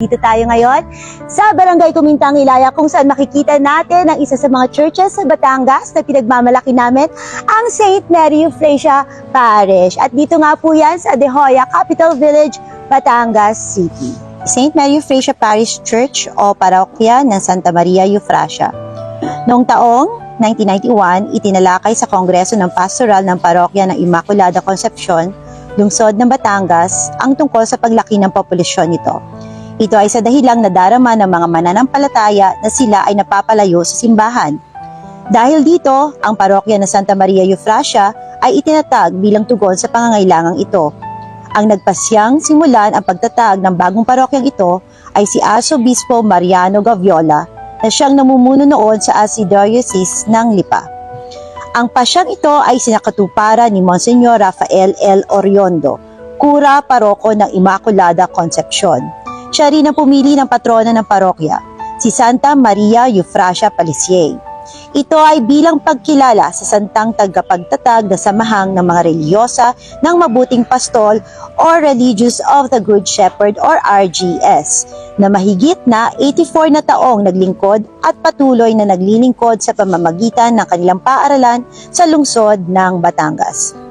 Dito tayo ngayon sa Barangay Kumintang Ilaya kung saan makikita natin ang isa sa mga churches sa Batangas na pinagmamalaki namin, ang St. Mary Euphrasia Parish. At dito nga po yan sa De Hoya, Capital Village, Batangas City. St. Mary Euphrasia Parish Church o parokya ng Santa Maria Euphrasia. Noong taong 1991, itinalakay sa Kongreso ng Pastoral ng Parokya ng Immaculada Concepcion, lungsod ng Batangas, ang tungkol sa paglaki ng populasyon nito. Ito ay sa dahilang nadarama ng mga mananampalataya na sila ay napapalayo sa simbahan. Dahil dito, ang parokya ng Santa Maria Euphrasia ay itinatag bilang tugon sa pangangailangang ito. Ang nagpasyang simulan ang pagtatag ng bagong parokyang ito ay si Arsobispo Mariano Gaviola na siyang namumuno noon sa Archdiocese ng Lipa. Ang pasyang ito ay sinakatuparan ni Monsignor Rafael L. Oriondo, kura paroko ng Immaculada Concepcion. Siya rin ang pumili ng patrona ng parokya, si Santa Maria Euphrasia Palisier. Ito ay bilang pagkilala sa santang tagapagtatag na samahang ng mga reliyosa ng mabuting pastol or Religious of the Good Shepherd or RGS na mahigit na 84 na taong naglingkod at patuloy na naglilingkod sa pamamagitan ng kanilang paaralan sa lungsod ng Batangas.